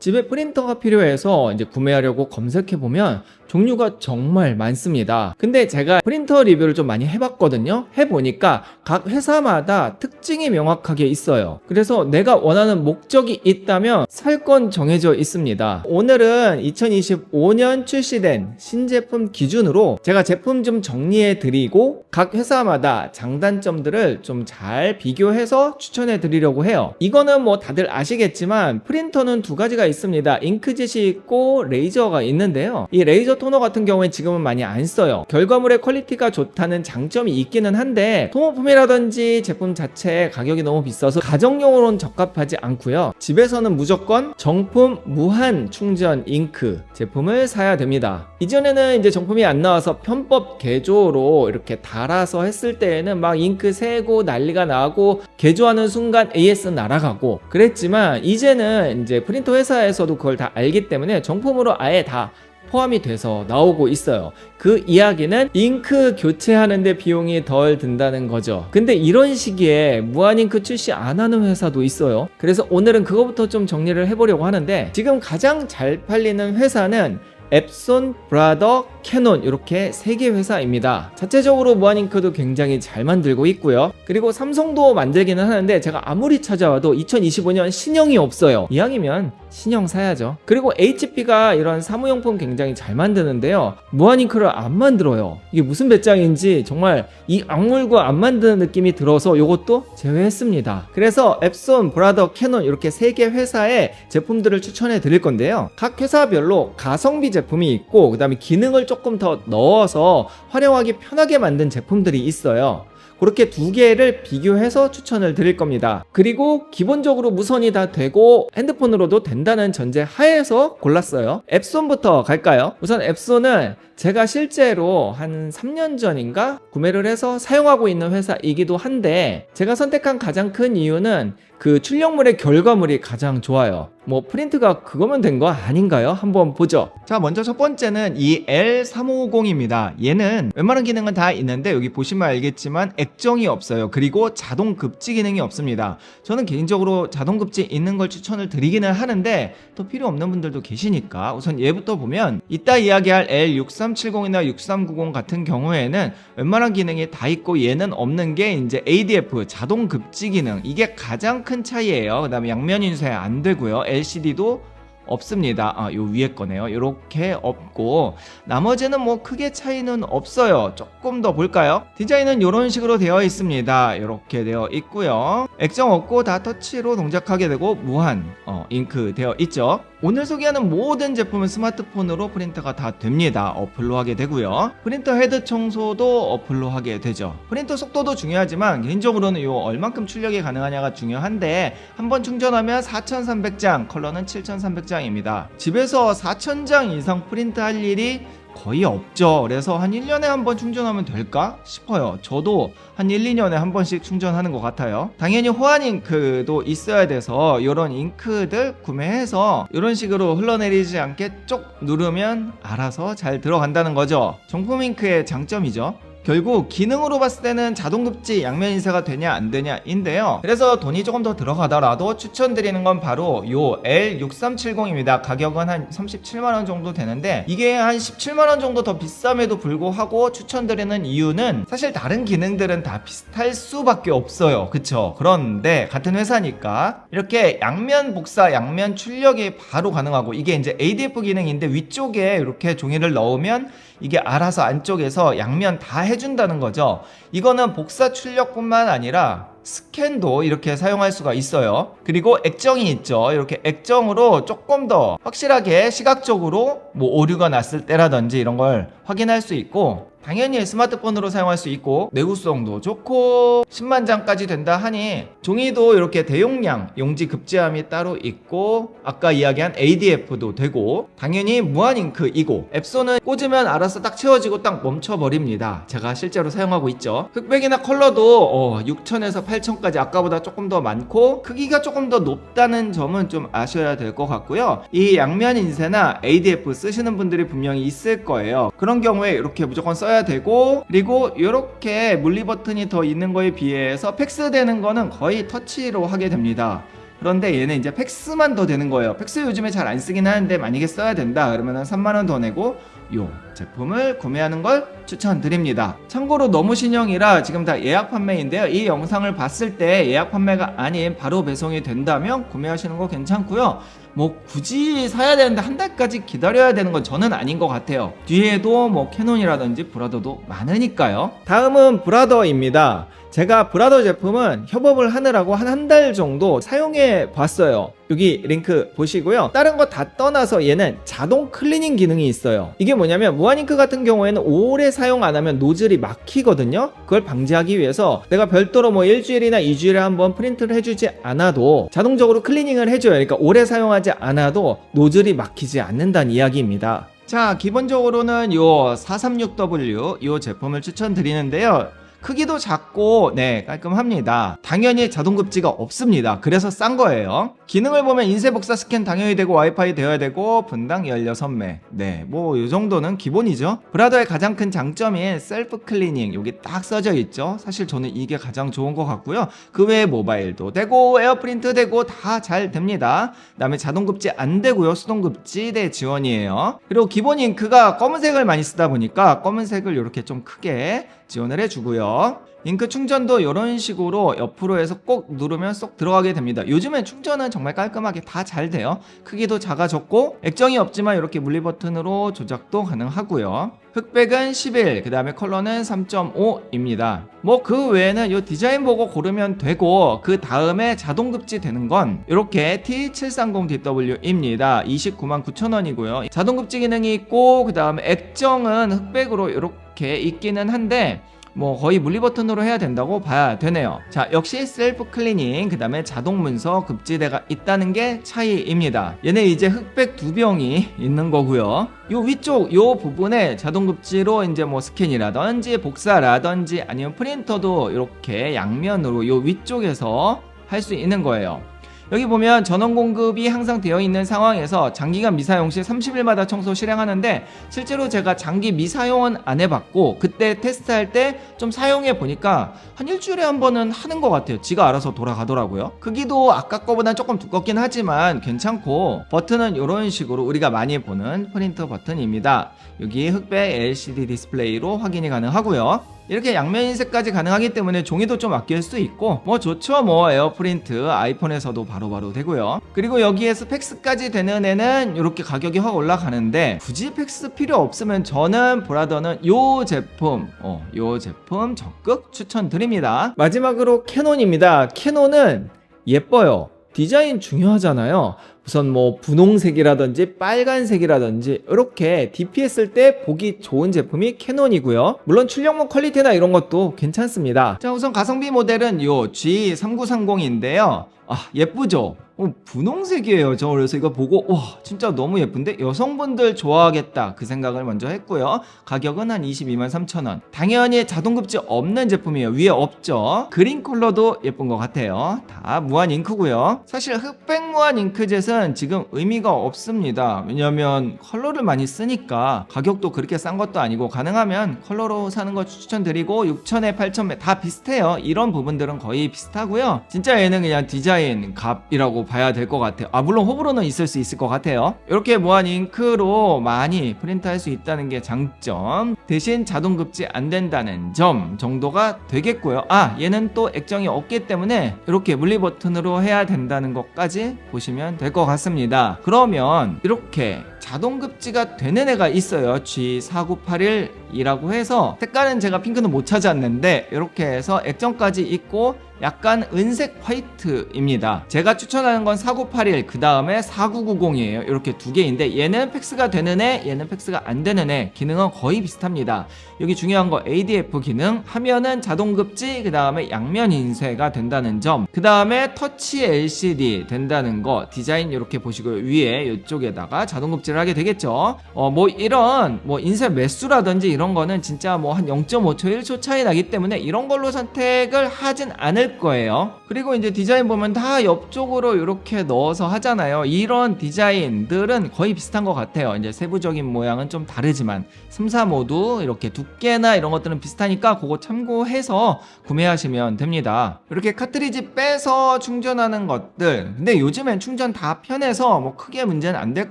집에 프린터가 필요해서 이제 구매하려고 검색해 보면 종류가 정말 많습니다. 근데 제가 프린터 리뷰를 좀 많이 해봤거든요. 해보니까 각 회사마다 특징이 명확하게 있어요. 그래서 내가 원하는 목적이 있다면 살 건 정해져 있습니다. 오늘은 2025년 출시된 신제품 기준으로 제가 제품 좀 정리해 드리고 각 회사마다 장단점들을 좀 잘 비교해서 추천해 드리려고 해요. 이거는 뭐 다들 아시겠지만 프린터는 두 가지가 있습니다. 잉크젯이 있고 레이저가 있는데요. 이 레이저 토너 같은 경우에 지금은 많이 안 써요. 결과물의 퀄리티가 좋다는 장점이 있기는 한데 소모품이라든지 제품 자체의 가격이 너무 비싸서 가정용으로는 적합하지 않고요. 집에서는 무조건 정품 무한 충전 잉크 제품을 사야 됩니다. 이전에는 이제 정품이 안 나와서 편법 개조로 이렇게 달아서 했을 때에는 막 잉크 새고 난리가 나고 개조하는 순간 AS 날아가고 그랬지만 이제는 이제 프린터 회사 에서도 그걸 다 알기 때문에 정품으로 아예 다 포함이 돼서 나오고 있어요. 그 이야기는 잉크 교체하는데 비용이 덜 든다는 거죠. 근데 이런 시기에 무한 잉크 출시 안 하는 회사도 있어요. 그래서 오늘은 그거부터 좀 정리를 해보려고 하는데 지금 가장 잘 팔리는 회사는 앱손, 브라더, 캐논 이렇게 세 개 회사입니다. 자체적으로 무한잉크도 굉장히 잘 만들고 있고요. 그리고 삼성도 만들기는 하는데 제가 아무리 찾아와도 2025년 신형이 없어요. 이왕이면 신형 사야죠. 그리고 HP가 이런 사무용품 굉장히 잘 만드는데요. 무한잉크를 안 만들어요. 이게 무슨 배짱인지 정말 이 악물고 안 만드는 느낌이 들어서 이것도 제외했습니다. 그래서 앱손, 브라더, 캐논 이렇게 세 개 회사의 제품들을 추천해 드릴 건데요. 각 회사별로 가성비 제품이 있고 그 다음에 기능을 조금 더 넣어서 활용하기 편하게 만든 제품들이 있어요. 그렇게 두 개를 비교해서 추천을 드릴 겁니다. 그리고 기본적으로 무선이 다 되고 핸드폰으로도 된다는 전제 하에서 골랐어요. 앱손부터 갈까요? 우선 앱손은 제가 실제로 한 3년 전인가 구매를 해서 사용하고 있는 회사이기도 한데 제가 선택한 가장 큰 이유는 그 출력물의 결과물이 가장 좋아요. 뭐 프린트가 그거면 된 거 아닌가요? 한번 보죠. 자, 먼저 첫 번째는 이 L350입니다. 얘는 웬만한 기능은 다 있는데 여기 보시면 알겠지만 액정이 없어요. 그리고 자동 급지 기능이 없습니다. 저는 개인적으로 자동 급지 있는 걸 추천을 드리기는 하는데 또 필요 없는 분들도 계시니까 우선 얘부터 보면 이따 이야기할 L6370이나 6390 같은 경우에는 웬만한 기능이 다 있고 얘는 없는 게 이제 ADF 자동 급지 기능 이게 가장 큰 차이예요. 그 다음에 양면 인쇄 안 되고요. LCD도 없습니다. 아, 요 위에 거네요. 이렇게 없고 나머지는 뭐 크게 차이는 없어요. 조금 더 볼까요? 디자인은 이런 식으로 되어 있습니다. 이렇게 되어 있고요. 액정 없고 다 터치로 동작하게 되고 무한 어, 잉크 되어 있죠. 오늘 소개하는 모든 제품은 스마트폰으로 프린터가 다 됩니다. 어플로 하게 되고요. 프린터 헤드 청소도 어플로 하게 되죠. 프린터 속도도 중요하지만 개인적으로는 요 얼만큼 출력이 가능하냐가 중요한데 한번 충전하면 4,300장, 컬러는 7,300장입니다. 집에서 4,000장 이상 프린트 할 일이 거의 없죠. 그래서 한 1년에 한 번 충전하면 될까 싶어요. 저도 한 1, 2년에 한 번씩 충전하는 것 같아요. 당연히 호환 잉크도 있어야 돼서 이런 잉크들 구매해서 이런 식으로 흘러내리지 않게 쪽 누르면 알아서 잘 들어간다는 거죠. 정품 잉크의 장점이죠. 결국 기능으로 봤을 때는 자동급지 양면 인쇄가 되냐 안 되냐인데요. 그래서 돈이 조금 더 들어가더라도 추천드리는 건 바로 요 L6370입니다. 가격은 한 37만 원 정도 되는데 이게 한 17만 원 정도 더 비쌈에도 불구하고 추천드리는 이유는 사실 다른 기능들은 다 비슷할 수밖에 없어요. 그쵸? 그런데 같은 회사니까 이렇게 양면 복사, 양면 출력이 바로 가능하고 이게 이제 ADF 기능인데 위쪽에 이렇게 종이를 넣으면 이게 알아서 안쪽에서 양면 다 해준다는 거죠. 이거는 복사 출력뿐만 아니라 스캔도 이렇게 사용할 수가 있어요. 그리고 액정이 있죠. 이렇게 액정으로 조금 더 확실하게 시각적으로 뭐 오류가 났을 때라든지 이런 걸 확인할 수 있고 당연히 스마트폰으로 사용할 수 있고 내구성도 좋고 10만 장까지 된다 하니 종이도 이렇게 대용량 용지 급제함이 따로 있고 아까 이야기한 ADF도 되고 당연히 무한 잉크이고 앱소는 꽂으면 알아서 딱 채워지고 딱 멈춰버립니다. 제가 실제로 사용하고 있죠. 흑백이나 컬러도 어, 6000에서 8000까지 아까보다 조금 더 많고 크기가 조금 더 높다는 점은 좀 아셔야 될 것 같고요. 이 양면 인쇄나 ADF 쓰시는 분들이 분명히 있을 거예요. 그런 경우에 이렇게 무조건 써야 되고 그리고 이렇게 물리 버튼이 더 있는 거에 비해서 팩스 되는 거는 거의 터치로 하게 됩니다. 그런데 얘는 이제 팩스만 더 되는 거예요. 팩스 요즘에 잘 안 쓰긴 하는데 만약에 써야 된다 그러면은 3만 원 더 내고 요 제품을 구매하는 걸 추천드립니다. 참고로 너무 신형이라 지금 다 예약 판매인데요. 이 영상을 봤을 때 예약 판매가 아닌 바로 배송이 된다면 구매하시는 거 괜찮고요. 뭐 굳이 사야 되는데 한 달까지 기다려야 되는 건 저는 아닌 것 같아요. 뒤에도 뭐 캐논이라든지 브라더도 많으니까요. 다음은 브라더입니다. 제가 브라더 제품은 협업을 하느라고 한 한 달 정도 사용해 봤어요. 여기 링크 보시고요. 다른 거 다 떠나서 얘는 자동 클리닝 기능이 있어요. 이게 뭐냐면 무한잉크 같은 경우에는 오래 사용 안 하면 노즐이 막히거든요. 그걸 방지하기 위해서 내가 별도로 뭐 일주일이나 이주일에 한번 프린트를 해주지 않아도 자동적으로 클리닝을 해줘요. 그러니까 오래 사용하지 않아도 노즐이 막히지 않는다는 이야기입니다. 자, 기본적으로는 요 436W 요 제품을 추천드리는데요. 크기도 작고 네 깔끔합니다. 당연히 자동급지가 없습니다. 그래서 싼 거예요. 기능을 보면 인쇄 복사 스캔 당연히 되고 와이파이 되어야 되고 분당 16매. 네, 뭐 이 정도는 기본이죠. 브라더의 가장 큰 장점인 셀프 클리닝 여기 딱 써져 있죠. 사실 저는 이게 가장 좋은 것 같고요. 그 외에 모바일도 되고 에어프린트 되고 다 잘 됩니다. 그 다음에 자동급지 안 되고요. 수동급지 대 지원이에요. 그리고 기본 잉크가 검은색을 많이 쓰다 보니까 검은색을 이렇게 좀 크게 지원을 해주고요. 잉크 충전도 이런 식으로 옆으로 해서 꼭 누르면 쏙 들어가게 됩니다. 요즘엔 충전은 정말 깔끔하게 다 잘 돼요. 크기도 작아졌고 액정이 없지만 이렇게 물리 버튼으로 조작도 가능하고요. 흑백은 11, 그 다음에 컬러는 3.5입니다. 뭐 그 외에는 이 디자인 보고 고르면 되고 그 다음에 자동 급지 되는 건 이렇게 T730DW입니다. 29만 9천 원이고요. 자동 급지 기능이 있고 그 다음에 액정은 흑백으로 이렇게 있기는 한데 뭐 거의 물리 버튼으로 해야 된다고 봐야 되네요. 자, 역시 셀프 클리닝, 그 다음에 자동 문서 급지대가 있다는 게 차이입니다. 얘네 이제 흑백 두 병이 있는 거고요. 요 위쪽 요 부분에 자동 급지로 이제 뭐 스캔이라든지 복사라든지 아니면 프린터도 이렇게 양면으로 요 위쪽에서 할 수 있는 거예요. 여기 보면 전원 공급이 항상 되어 있는 상황에서 장기간 미사용 시 30일마다 청소 실행하는데 실제로 제가 장기 미사용은 안 해봤고 그때 테스트할 때 좀 사용해 보니까 한 일주일에 한 번은 하는 것 같아요. 지가 알아서 돌아가더라고요. 크기도 아까 거보다 조금 두껍긴 하지만 괜찮고 버튼은 이런 식으로 우리가 많이 보는 프린터 버튼입니다. 여기 흑백 LCD 디스플레이로 확인이 가능하고요. 이렇게 양면 인쇄까지 가능하기 때문에 종이도 좀 아낄 수 있고 뭐 좋죠 뭐 에어프린트 아이폰에서도 바로바로 되고요. 그리고 여기에서 팩스까지 되는 애는 이렇게 가격이 확 올라가는데 굳이 팩스 필요 없으면 저는 브라더는 요 제품 어 요 제품 적극 추천드립니다. 마지막으로 캐논입니다. 캐논은 예뻐요. 디자인 중요하잖아요. 우선 뭐 분홍색이라든지 빨간색이라든지 이렇게 DP 했을 때 보기 좋은 제품이 캐논이고요. 물론 출력물 퀄리티나 이런 것도 괜찮습니다. 자 우선 가성비 모델은 요 G3930인데요. 아 예쁘죠? 어, 분홍색이에요. 저 그래서 이거 보고 와 진짜 너무 예쁜데 여성분들 좋아하겠다 그 생각을 먼저 했고요. 가격은 한 22만 3천 원. 당연히 자동급지 없는 제품이에요. 위에 없죠. 그린 컬러도 예쁜 것 같아요. 다 무한 잉크고요. 사실 흑백 무한 잉크젯은 지금 의미가 없습니다. 왜냐면 컬러를 많이 쓰니까 가격도 그렇게 싼 것도 아니고 가능하면 컬러로 사는 거 추천드리고 6천에 8천 다 비슷해요. 이런 부분들은 거의 비슷하고요. 진짜 얘는 그냥 디자인 값이라고 봐야 될 것 같아요. 아 물론 호불호는 있을 수 있을 것 같아요. 이렇게 무한 잉크로 많이 프린트할 수 있다는 게 장점. 대신 자동 급지 안 된다는 점 정도가 되겠고요. 아 얘는 또 액정이 없기 때문에 이렇게 물리 버튼으로 해야 된다는 것까지 보시면 될 것 같 습니다. 그러면 이렇게 자동 급지가 되는 애가 있어요. G4981이라고 해서 색깔은 제가 핑크는 못 찾았는데 이렇게 해서 액정까지 있고 약간 은색 화이트입니다. 제가 추천하는 건 4981, 그 다음에 4990이에요. 이렇게 두 개인데 얘는 팩스가 되는 애, 얘는 팩스가 안 되는 애. 기능은 거의 비슷합니다. 여기 중요한 거 ADF 기능, 하면은 자동 급지, 그 다음에 양면 인쇄가 된다는 점, 그 다음에 터치 LCD 된다는 거, 디자인 이렇게 보시고요. 위에 이쪽에다가 자동 급지 를 하게 되겠죠. 어, 뭐 이런 뭐 인쇄 매수라든지 이런 거는 진짜 뭐 한 0.5초, 1초 차이 나기 때문에 이런 걸로 선택을 하진 않을 거예요. 그리고 이제 디자인 보면 다 옆쪽으로 이렇게 넣어서 하잖아요. 이런 디자인들은 거의 비슷한 것 같아요. 이제 세부적인 모양은 좀 다르지만 3, 4 모두 이렇게 두께나 이런 것들은 비슷하니까 그거 참고해서 구매하시면 됩니다. 이렇게 카트리지 빼서 충전하는 것들. 근데 요즘엔 충전 다 편해서 뭐 크게 문제는 안 될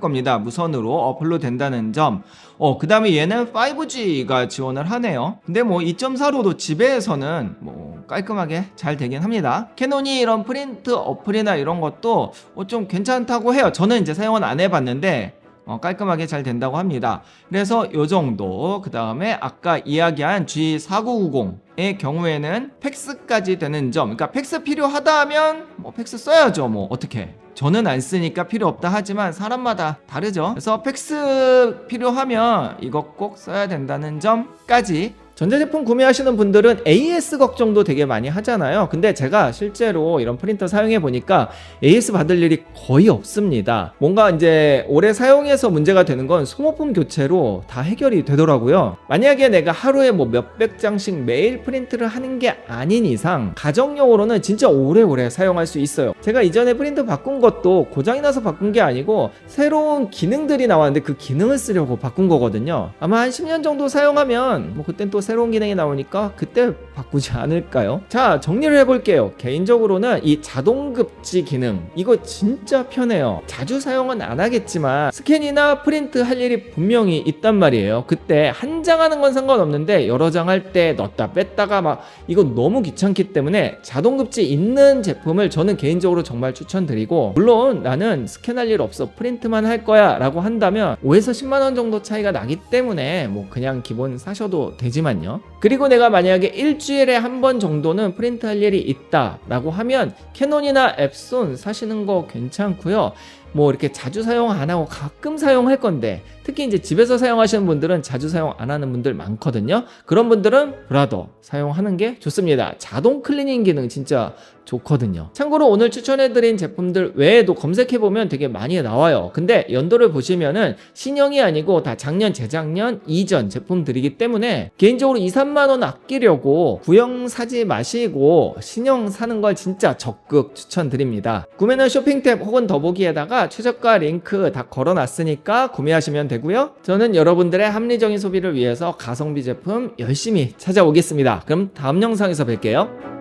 겁니다. 무선 으로 어플로 된다는 점. 어, 그 다음에 얘는 5G가 지원을 하네요. 근데 뭐 2.4로도 집에서는 뭐 깔끔하게 잘 되긴 합니다. 캐논이 이런 프린트 어플이나 이런 것도 어, 좀 괜찮다고 해요. 저는 이제 사용은 안 해봤는데 어, 깔끔하게 잘 된다고 합니다. 그래서 요 정도. 그 다음에 아까 이야기한 G4990의 경우에는 팩스까지 되는 점. 그러니까 팩스 필요하다 하면 뭐 팩스 써야죠. 뭐 어떻게. 저는 안 쓰니까 필요 없다 하지만 사람마다 다르죠. 그래서 팩스 필요하면 이거 꼭 써야 된다는 점까지 전자제품 구매하시는 분들은 AS 걱정도 되게 많이 하잖아요. 근데 제가 실제로 이런 프린터 사용해 보니까 AS 받을 일이 거의 없습니다. 뭔가 이제 오래 사용해서 문제가 되는 건 소모품 교체로 다 해결이 되더라고요. 만약에 내가 하루에 뭐 몇백 장씩 매일 프린트를 하는 게 아닌 이상 가정용으로는 진짜 오래오래 사용할 수 있어요. 제가 이전에 프린터 바꾼 것도 고장이 나서 바꾼 게 아니고 새로운 기능들이 나왔는데 그 기능을 쓰려고 바꾼 거거든요. 아마 한 10년 정도 사용하면 뭐 그땐 또 새로운 기능이 나오니까 그때 바꾸지 않을까요? 자, 정리를 해볼게요. 개인적으로는 이 자동급지 기능, 이거 진짜 편해요. 자주 사용은 안 하겠지만 스캔이나 프린트 할 일이 분명히 있단 말이에요. 그때 한 장 하는 건 상관없는데 여러 장 할 때 넣었다 뺐다가 막 이거 너무 귀찮기 때문에 자동급지 있는 제품을 저는 개인적으로 정말 추천드리고 물론 나는 스캔할 일 없어 프린트만 할 거야 라고 한다면 5에서 10만원 정도 차이가 나기 때문에 뭐 그냥 기본 사셔도 되지만 요. 그리고 내가 만약에 일주일에 한 번 정도는 프린트 할 일이 있다 라고 하면 캐논이나 앱손 사시는 거 괜찮고요 뭐 이렇게 자주 사용 안 하고 가끔 사용할 건데 특히 이제 집에서 사용하시는 분들은 자주 사용 안 하는 분들 많거든요. 그런 분들은 브라더 사용하는 게 좋습니다. 자동 클리닝 기능 진짜 좋거든요. 참고로 오늘 추천해드린 제품들 외에도 검색해보면 되게 많이 나와요. 근데 연도를 보시면은 신형이 아니고 다 작년, 재작년 이전 제품들이기 때문에 개인적으로 2, 3만원 아끼려고 구형 사지 마시고 신형 사는 걸 진짜 적극 추천드립니다. 구매는 쇼핑 탭 혹은 더보기에다 가 최저가 링크 다 걸어놨으니까 구매하시면 되고요. 저는 여러분들의 합리적인 소비를 위해서 가성비 제품 열심히 찾아오겠습니다. 그럼 다음 영상에서 뵐게요.